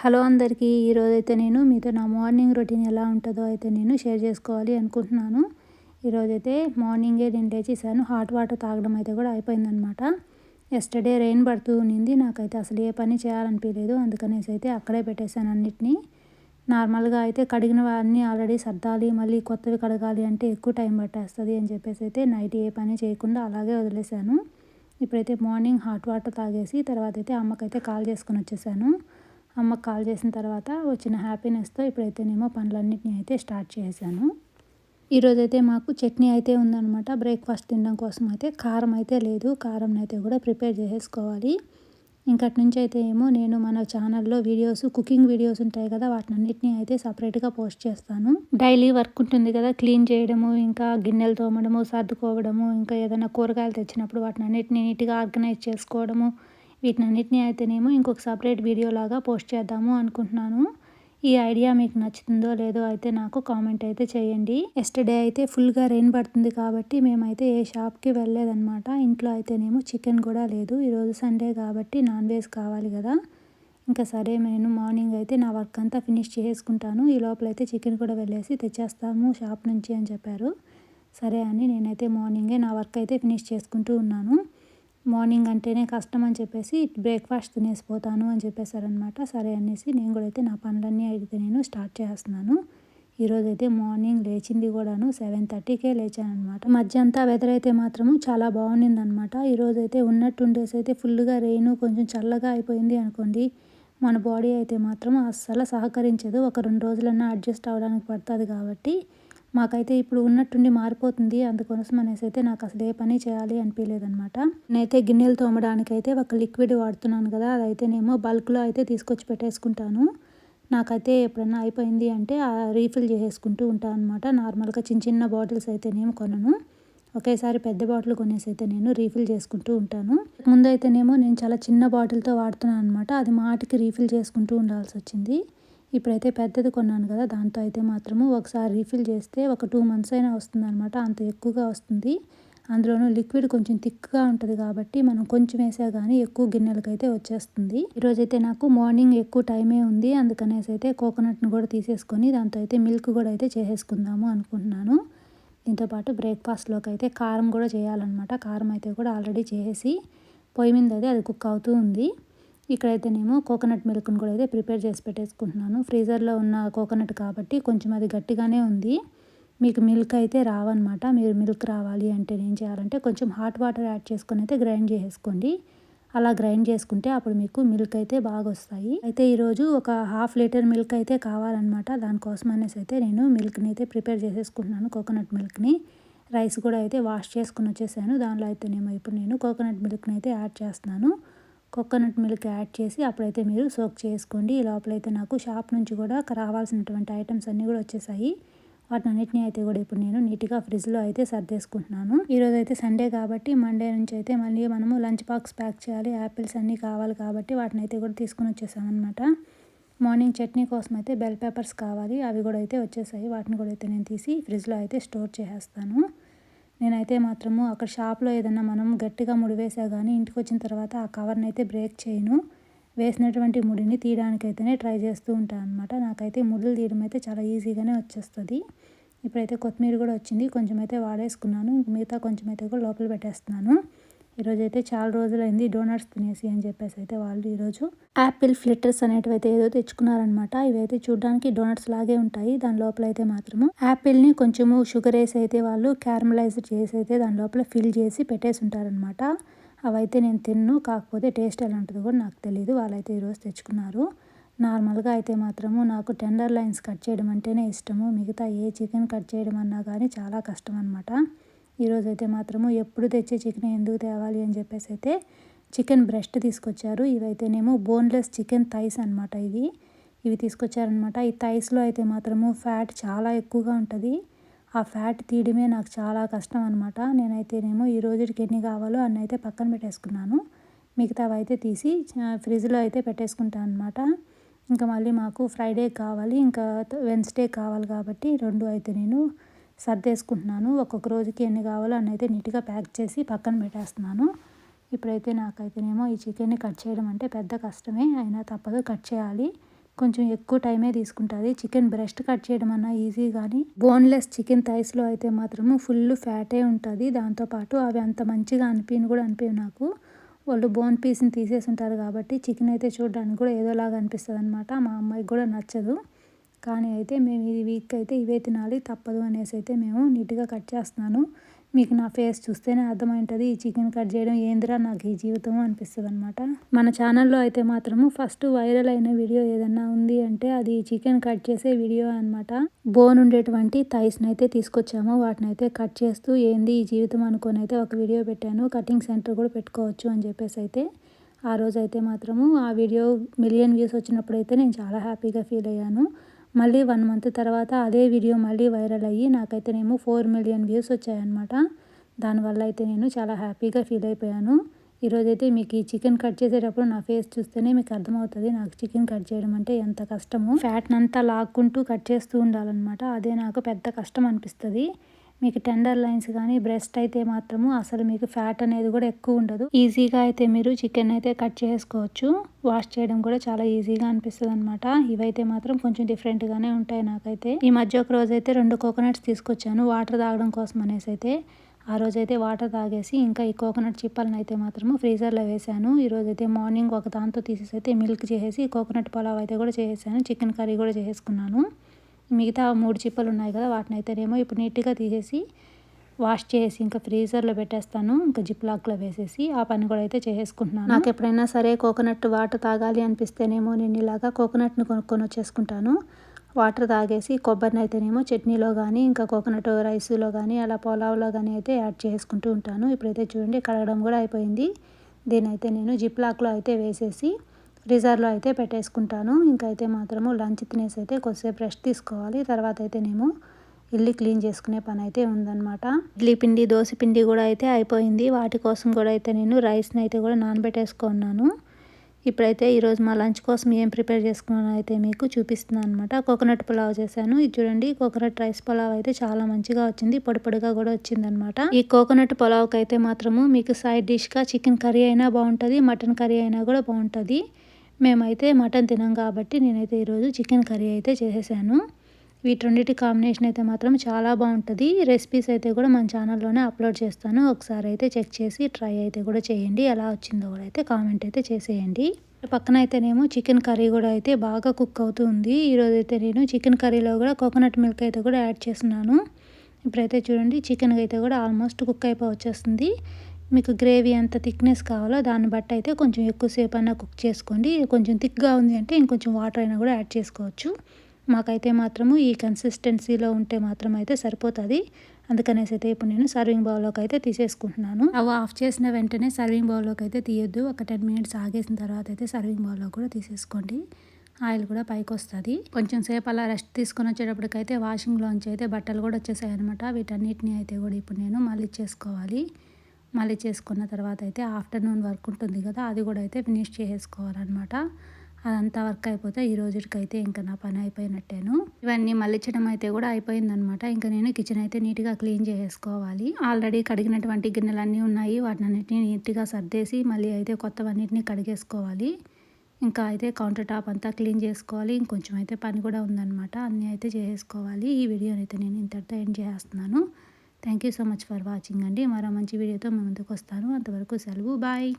Hello అందరికీ ఈరోజు అయితే నేను మీతో నా మార్నింగ్ రొటీన్ ఎలా ఉంటుందో అయితే నేను షేర్ చేసుకోవాలి అనుకుంటున్నాను. ఈరోజైతే మార్నింగే నేను లేచేసాను హాట్ వాటర్ తాగడం అయితే కూడా అయిపోయిందనమాట. ఎస్టర్డే రెయిన్ పడుతూ ఉన్నింది నాకైతే అసలు ఏ పని చేయాలనిపించలేదు. అందుకనేసి అయితే అక్కడే పెట్టేశాను అన్నిటినీ. నార్మల్గా అయితే కడిగినవన్నీ ఆల్రెడీ సర్దాలి మళ్ళీ కొత్తవి కడగాలి అంటే ఎక్కువ టైం పట్టేస్తుంది అని చెప్పేసి అయితే నైట్ ఏ పని చేయకుండా అలాగే వదిలేశాను. ఇప్పుడైతే మార్నింగ్ హాట్ వాటర్ తాగేసి తర్వాత అయితే అమ్మకైతే కాల్ చేసుకుని వచ్చేసాను అమ్మ కాల్ చేసిన తర్వాత వచ్చిన హ్యాపీనెస్తో ఇప్పుడైతేనేమో పనులన్నింటినీ అయితే స్టార్ట్ చేశాను. ఈరోజైతే మాకు చట్నీ అయితే ఉందన్నమాట. బ్రేక్ఫాస్ట్ తినడం కోసం అయితే కారం అయితే లేదు. కారం అయితే కూడా ప్రిపేర్ చేసేసుకోవాలి. ఇంకటి నుంచి అయితే ఏమో నేను మన ఛానల్లో వీడియోస్ కుకింగ్ వీడియోస్ ఉంటాయి కదా వాటినన్నిటిని అయితే సపరేట్గా పోస్ట్ చేస్తాను. డైలీ వర్క్ ఉంటుంది కదా క్లీన్ చేయడము ఇంకా గిన్నెలు తోమడము సర్దుకోవడము ఇంకా ఏదైనా కూరగాయలు తెచ్చినప్పుడు వాటిని అన్నిటిని నీట్గా ఆర్గనైజ్ చేసుకోవడము వీటినన్నిటినీ అయితేనేమో ఇంకొక సపరేట్ వీడియో లాగా పోస్ట్ చేద్దాము అనుకుంటున్నాను. ఈ ఐడియా మీకు నచ్చుతుందో లేదో అయితే నాకు కామెంట్ అయితే చేయండి. ఎస్టర్డే అయితే ఫుల్గా రెయిన్ పడుతుంది కాబట్టి మేమైతే ఏ షాప్కి వెళ్ళలేదన్నమాట. ఇంట్లో అయితేనేమో చికెన్ కూడా లేదు. ఈరోజు సండే కాబట్టి నాన్ వెజ్ కావాలి కదా. ఇంకా సరే నేను మార్నింగ్ అయితే నా వర్క్ అంతా ఫినిష్ చేసుకుంటాను. ఈ లోపలైతే చికెన్ కూడా వెళ్ళేసి తెచ్చేస్తాము షాప్ నుంచి అని చెప్పారు. సరే అని నేనైతే మార్నింగే నా వర్క్ అయితే ఫినిష్ చేసుకుంటూ ఉన్నాను. మార్నింగ్ అంటేనే కష్టం అని చెప్పేసి బ్రేక్ఫాస్ట్ తినేసిపోతాను అని చెప్పేశారనమాట సరే అనేసి నేను కూడా అయితే నా పనులన్నీ అయితే నేను స్టార్ట్ చేస్తున్నాను. ఈరోజు అయితే మార్నింగ్ లేచింది కూడాను సెవెన్ థర్టీకే లేచాను అనమాట మధ్య అంతా వెదర్ అయితే మాత్రము చాలా బాగుండింది అనమాట ఈరోజు అయితే ఉన్నట్టుండేసి అయితే ఫుల్గా రెయిన్ కొంచెం చల్లగా అయిపోయింది అనుకోండి. మన బాడీ అయితే మాత్రం అస్సలు సహకరించదు. ఒక రెండు రోజులన్నా అడ్జస్ట్ అవ్వడానికి పడుతుంది కాబట్టి మాకైతే ఇప్పుడు ఉన్నట్టుండి మారిపోతుంది. అందుకోసం అనేసి అయితే నాకు అసలు ఏ పని చేయాలి అనిపించలేదనమాట నేనైతే గిన్నెలు తోమడానికి అయితే ఒక లిక్విడ్ వాడుతున్నాను కదా అదైతేనేమో బల్క్లో అయితే తీసుకొచ్చి పెట్టేసుకుంటాను. నాకైతే ఎప్పుడన్నా అయిపోయింది అంటే రీఫిల్ చేసేసుకుంటూ ఉంటాను అనమాట నార్మల్గా చిన్న చిన్న బాటిల్స్ అయితేనేమో కొనను. ఒకేసారి పెద్ద బాటిల్ కొనేసి అయితే నేను రీఫిల్ చేసుకుంటూ ఉంటాను. ముందైతేనేమో నేను చాలా చిన్న బాటిల్తో వాడుతున్నాను అనమాట అది మాటికి రీఫిల్ చేసుకుంటూ ఉండాల్సి వచ్చింది. ఇప్పుడైతే పెద్దది కొన్నాను కదా దాంతో అయితే మాత్రము ఒకసారి రీఫిల్ చేస్తే ఒక టూ మంత్స్ అయినా వస్తుంది అనమాట అంత ఎక్కువగా వస్తుంది. అందులోనూ లిక్విడ్ కొంచెం థిక్గా ఉంటుంది కాబట్టి మనం కొంచెం వేసా కానీ ఎక్కువ గిన్నెలకైతే వచ్చేస్తుంది. ఈరోజైతే నాకు మార్నింగ్ ఎక్కువ టైమే ఉంది అందుకనేసి అయితే కోకోనట్ను కూడా తీసేసుకొని దాంతో అయితే మిల్క్ కూడా అయితే చేసేసుకుందాము అనుకుంటున్నాను. దీంతోపాటు బ్రేక్ఫాస్ట్లోకి అయితే కారం కూడా చేయాలన్నమాట కారం అయితే కూడా ఆల్రెడీ చేసి పొయ్యి మీద అయితే అది కుక్ అవుతూ ఉంది. ఇక్కడైతేనేమో కోకోనట్ మిల్క్ని కూడా అయితే ప్రిపేర్ చేసి పెట్టేసుకుంటున్నాను. ఫ్రీజర్లో ఉన్న కోకోనట్ కాబట్టి కొంచెం అది గట్టిగానే ఉంది. మీకు మిల్క్ అయితే రావన్నమాట. మీరు మిల్క్ రావాలి అంటే ఏం చేయాలంటే కొంచెం హాట్ వాటర్ యాడ్ చేసుకొని అయితే గ్రైండ్ చేసేసుకోండి. అలా గ్రైండ్ చేసుకుంటే అప్పుడు మీకు మిల్క్ అయితే బాగా వస్తాయి. అయితే ఈరోజు ఒక హాఫ్ లీటర్ మిల్క్ అయితే కావాలన్నమాట. దానికోసం అనేసి అయితే నేను మిల్క్ని అయితే ప్రిపేర్ చేసేసుకుంటున్నాను కోకోనట్ మిల్క్ని. రైస్ కూడా అయితే వాష్ చేసుకుని వచ్చేసాను. దానిలో అయితేనేమో ఇప్పుడు నేను కోకోనట్ మిల్క్ని అయితే యాడ్ చేస్తున్నాను. కోకోనట్ మిల్క్ యాడ్ చేసి అప్పుడైతే మీరు సోక్ చేసుకోండి. ఈ లోపలైతే నాకు షాప్ నుంచి కూడా రావాల్సినటువంటి ఐటమ్స్ అన్నీ కూడా వచ్చేసాయి. వాటినన్నిటిని అయితే కూడా ఇప్పుడు నేను నీట్గా ఫ్రిడ్జ్లో అయితే సర్దేసుకుంటున్నాను. ఈరోజు అయితే సండే కాబట్టి మండే నుంచి అయితే మళ్ళీ మనము లంచ్ బాక్స్ ప్యాక్ చేయాలి. యాపిల్స్ అన్నీ కావాలి కాబట్టి వాటిని అయితే కూడా తీసుకుని వచ్చేసామన్నమాట. మార్నింగ్ చట్నీ కోసం అయితే బెల్ పేపర్స్ కావాలి. అవి కూడా అయితే వచ్చేసాయి. వాటిని కూడా అయితే నేను తీసి ఫ్రిడ్జ్లో అయితే స్టోర్ చేసేస్తాను. నేనైతే మాత్రము అక్కడ షాప్లో ఏదన్నా మనం గట్టిగా ముడి వేసా కానీ ఇంటికి వచ్చిన తర్వాత ఆ కవర్ని అయితే బ్రేక్ చేయను. వేసినటువంటి ముడిని తీయడానికైతేనే ట్రై చేస్తూ ఉంటాను అనమాట నాకైతే ముడులు తీయడం అయితే చాలా ఈజీగానే వచ్చేస్తుంది. ఇప్పుడైతే కొత్తిమీర కూడా వచ్చింది. కొంచెం అయితే వాడేసుకున్నాను. మిగతా కొంచెం అయితే కూడా లోపల పెట్టేస్తున్నాను. ఈరోజు అయితే చాలా రోజులైంది డోనట్స్ తినేసి అని చెప్పేసి అయితే వాళ్ళు ఈరోజు యాపిల్ ఫ్లిట్టర్స్ అనేటివి అయితే ఏదో తెచ్చుకున్నారనమాట ఇవైతే చూడడానికి డోనట్స్ లాగే ఉంటాయి. దాని లోపల అయితే మాత్రము యాపిల్ని కొంచెము షుగర్ వేసి అయితే వాళ్ళు క్యారమలైజ్ చేసి అయితే దాని లోపల ఫిల్ చేసి పెట్టేసి ఉంటారనమాట అవైతే నేను తిన్ను కాకపోతే టేస్ట్ ఎలా ఉంటుందో కూడా నాకు తెలియదు వాళ్ళైతే ఈరోజు తెచ్చుకున్నారు. నార్మల్గా అయితే మాత్రము నాకు టెండర్ లైన్స్ కట్ చేయడం అంటేనే ఇష్టము. మిగతా ఏ చికెన్ కట్ చేయడం అన్నా కానీ చాలా కష్టం అనమాట ఈరోజు అయితే మాత్రము ఎప్పుడు తెచ్చే చికెన్ ఎందుకు తేవాలి అని చెప్పేసి అయితే చికెన్ బ్రెస్ట్ తీసుకొచ్చారు. ఇవైతేనేమో బోన్లెస్ చికెన్ థైస్ అనమాట ఇవి. ఇవి తీసుకొచ్చారనమాట ఈ థైస్లో అయితే మాత్రము ఫ్యాట్ చాలా ఎక్కువగా ఉంటుంది. ఆ ఫ్యాట్ తీయడమే నాకు చాలా కష్టం అనమాట నేనైతేనేమో ఈ రోజుకి ఎన్ని కావాలో అన్న అయితే పక్కన పెట్టేసుకున్నాను. మిగతావి అయితే తీసి ఫ్రిడ్జ్లో అయితే పెట్టేసుకుంటాను అనమాట ఇంకా మళ్ళీ మాకు ఫ్రైడే కావాలి. ఇంకా వెన్స్డే కావాలి కాబట్టి రెండు అయితే నేను సర్దేసుకుంటున్నాను. ఒక్కొక్క రోజుకి ఎన్ని కావాలో అన్ని అయితే నీట్గా ప్యాక్ చేసి పక్కన పెట్టేస్తున్నాను. ఇప్పుడైతే నాకైతేనేమో ఈ చికెన్ని కట్ చేయడం అంటే పెద్ద కష్టమే అయినా తప్పదు కట్ చేయాలి. కొంచెం ఎక్కువ టైమే తీసుకుంటుంది. చికెన్ బ్రెస్ట్ కట్ చేయడం అన్నా ఈజీ కానీ బోన్లెస్ చికెన్ థైస్లో అయితే మాత్రము ఫుల్ ఫ్యాటే ఉంటుంది. దాంతోపాటు అవి అంత మంచిగా అనిపించి కూడా అనిపించవు నాకు. వాళ్ళు బోన్ పీస్ని తీసేసి ఉంటారు కాబట్టి చికెన్ అయితే చూడడానికి కూడా ఏదోలాగా అనిపిస్తుంది అనమాట మా అమ్మాయికి కూడా నచ్చదు. కానీ అయితే మేము ఈ వీక్ అయితే ఇవే తినాలి తప్పదు అనేసి అయితే మేము నీట్గా కట్ చేస్తున్నాను. మీకు నా ఫేస్ చూస్తేనే అర్థమైంటుంది ఈ చికెన్ కట్ చేయడం ఏందిరా నాకు ఈ జీవితం అనిపిస్తుంది అనమాట మన ఛానల్లో అయితే మాత్రము ఫస్ట్ వైరల్ అయిన వీడియో ఏదన్నా ఉంది అంటే అది చికెన్ కట్ చేసే వీడియో అనమాట బోన్ ఉండేటువంటి థైస్ని అయితే తీసుకొచ్చాము. వాటిని అయితే కట్ చేస్తూ ఏంది ఈ జీవితం అనుకొని అయితే ఒక వీడియో పెట్టాను. కటింగ్ సెంటర్ కూడా పెట్టుకోవచ్చు అని చెప్పేసి అయితే ఆ రోజైతే మాత్రము ఆ వీడియో మిలియన్ వ్యూస్ వచ్చినప్పుడు అయితే నేను చాలా హ్యాపీగా ఫీల్ అయ్యాను. మళ్ళీ వన్ మంత్ తర్వాత అదే వీడియో మళ్ళీ వైరల్ అయ్యి నాకైతేనేమో ఫోర్ మిలియన్ వ్యూస్ వచ్చాయన్నమాట. దానివల్ల అయితే నేను చాలా హ్యాపీగా ఫీల్ అయిపోయాను. ఈరోజైతే మీకు ఈ చికెన్ కట్ చేసేటప్పుడు నా ఫేస్ చూస్తేనే మీకు అర్థమవుతుంది నాకు చికెన్ కట్ చేయడం అంటే ఎంత కష్టము. ఫ్యాట్నంతా లాక్కుంటూ కట్ చేస్తూ ఉండాలన్నమాట. అదే నాకు పెద్ద కష్టం అనిపిస్తుంది మీకు టెండర్ లైన్స్ కానీ బ్రెస్ట్ అయితే మాత్రము అసలు మీకు ఫ్యాట్ అనేది కూడా ఎక్కువ ఉండదు. ఈజీగా అయితే మీరు చికెన్ అయితే కట్ చేసుకోవచ్చు. వాష్ చేయడం కూడా చాలా ఈజీగా అనిపిస్తుంది అనమాట ఇవైతే మాత్రం కొంచెం డిఫరెంట్గానే ఉంటాయి నాకైతే. ఈ మధ్య ఒక రోజు అయితే రెండు కోకోనట్స్ తీసుకొచ్చాను. వాటర్ తాగడం కోసం అనేసి అయితే. ఆ రోజైతే వాటర్ తాగేసి ఇంకా ఈ కోకోనట్ చిప్పలను అయితే మాత్రము ఫ్రీజర్లో వేసాను. ఈరోజైతే మార్నింగ్ ఒక దాంతో తీసేసి అయితే మిల్క్ చేసేసి కోకోనట్ పలావ్ అయితే కూడా చేసేసాను. చికెన్ కర్రీ కూడా చేసుకున్నాను మిగతా మూడు చిప్పలు ఉన్నాయి కదా వాటిని అయితేనేమో ఇప్పుడు నీట్గా తీసేసి వాష్ చేసి ఇంకా ఫ్రీజర్లో పెట్టేస్తాను ఇంకా జిప్ లాక్లో వేసేసి ఆ పని కూడా అయితే చేసేసుకుంటున్నాను నాకు ఎప్పుడైనా సరే కోకోనట్ వాటర్ తాగాలి అనిపిస్తేనేమో నేను ఇలాగా కోకోనట్ని కొనుక్కొని వచ్చేసుకుంటాను. వాటర్ తాగేసి కొబ్బరిని అయితేనేమో చట్నీలో కానీ ఇంకా కోకోనట్ రైస్లో కానీ అలా పొలావ్లో కానీ అయితే యాడ్ చేసుకుంటూ ఉంటాను. ఇప్పుడైతే చూడండి కడగడం కూడా అయిపోయింది. దీని అయితే నేను జిప్ లాక్లో అయితే వేసేసి ఫ్రీజర్లో అయితే పెట్టేసుకుంటాను. ఇంకైతే మాత్రము లంచ్ తినేసి అయితే కొద్దిసేపు రెస్ట్ తీసుకోవాలి. తర్వాత అయితే నేను ఇల్లు క్లీన్ చేసుకునే పని అయితే ఉందన్నమాట. ఇడ్లీ పిండి దోశ పిండి కూడా అయితే అయిపోయింది. వాటి కోసం కూడా అయితే నేను రైస్ని అయితే కూడా నానబెట్టేసుకున్నాను ఇప్పుడైతే ఈరోజు మా లంచ్ కోసం ఏం ప్రిపేర్ చేసుకున్నాను అయితే మీకు చూపిస్తున్నాను అనమాట కోకోనట్ పులావ్ చేశాను. ఇది చూడండి కోకోనట్ రైస్ పులావ్ అయితే చాలా మంచిగా వచ్చింది. పొడి పొడిగా కూడా వచ్చిందనమాట ఈ కోకోనట్ పులావ్కి అయితే మాత్రము మీకు సైడ్ డిష్గా చికెన్ కర్రీ అయినా బాగుంటుంది మటన్ కర్రీ అయినా కూడా బాగుంటుంది. మేమైతే మటన్ తినాం కాబట్టి నేనైతే ఈరోజు చికెన్ కర్రీ అయితే చేసేసాను. వీటి కాంబినేషన్ అయితే మాత్రం చాలా బాగుంటుంది. రెసిపీస్ అయితే కూడా మన ఛానల్లోనే అప్లోడ్ చేస్తాను. ఒకసారి అయితే చెక్ చేసి ట్రై అయితే కూడా చేయండి. ఎలా వచ్చిందో కూడా అయితే కామెంట్ అయితే చేసేయండి. పక్కన అయితేనేమో చికెన్ కర్రీ కూడా అయితే బాగా కుక్ అవుతుంది ఈరోజు అయితే నేను చికెన్ కర్రీలో కూడా కోకోనట్ మిల్క్ అయితే కూడా యాడ్ చేస్తున్నాను. ఇప్పుడైతే చూడండి చికెన్ అయితే కూడా ఆల్మోస్ట్ కుక్ అయిపో వచ్చేస్తుంది. మీకు గ్రేవీ ఎంత థిక్నెస్ కావాలో దాన్ని బట్టి అయితే కొంచెం ఎక్కువసేపు అయినా కుక్ చేసుకోండి. కొంచెం థిక్గా ఉంది అంటే ఇంకొంచెం వాటర్ అయినా కూడా యాడ్ చేసుకోవచ్చు. మాకైతే మాత్రము ఈ కన్సిస్టెన్సీలో ఉంటే మాత్రం అయితే సరిపోతుంది. అందుకనేసి అయితే ఇప్పుడు నేను సర్వింగ్ బౌల్లోకి అయితే తీసేసుకుంటున్నాను. అవి ఆఫ్ చేసిన వెంటనే సర్వింగ్ బౌల్లోకి అయితే తీయొద్దు. ఒక టెన్ మినిట్స్ ఆగేసిన తర్వాత అయితే సర్వింగ్ బౌల్లో కూడా తీసేసుకోండి. ఆయిల్ కూడా పైకి వస్తుంది. కొంచెం సేపు అలా రెస్ట్ తీసుకొని వచ్చేటప్పటికైతే వాషింగ్లోంచి అయితే బట్టలు కూడా వచ్చేసాయి అనమాట వీటన్నిటిని అయితే కూడా ఇప్పుడు నేను మళ్ళీ చేసుకోవాలి. మళ్ళీ చేసుకున్న తర్వాత అయితే ఆఫ్టర్నూన్ వర్క్ ఉంటుంది కదా అది కూడా అయితే ఫినిష్ చేసుకోవాలన్నమాట అదంతా వర్క్ అయిపోతే ఈ రోజుకైతే ఇంకా నా పని అయిపోయినట్టేను. ఇవన్నీ మళ్ళించడం అయితే కూడా అయిపోయిందనమాట ఇంకా నేను కిచెన్ అయితే నీట్గా క్లీన్ చేసుకోవాలి ఆల్రెడీ కడిగినటువంటి గిన్నెలన్నీ ఉన్నాయి. వాటిని అన్నింటినీ నీట్గా సర్దేసి మళ్ళీ అయితే కొత్తవన్నిటిని కడిగేసుకోవాలి. ఇంకా అయితే కౌంటర్ టాప్ అంతా క్లీన్ చేసుకోవాలి. ఇంకొంచెం అయితే పని కూడా ఉందన్నమాట. అన్నీ అయితే చేసేసుకోవాలి. ఈ వీడియోని అయితే నేను ఇంతటితో ఎండ్ చేస్తున్నాను. Thank you so much for watching అండి. మరో మంచి వీడియోతో ముందుకు వస్తాను. అంతవరకు సెలవు. బాయ్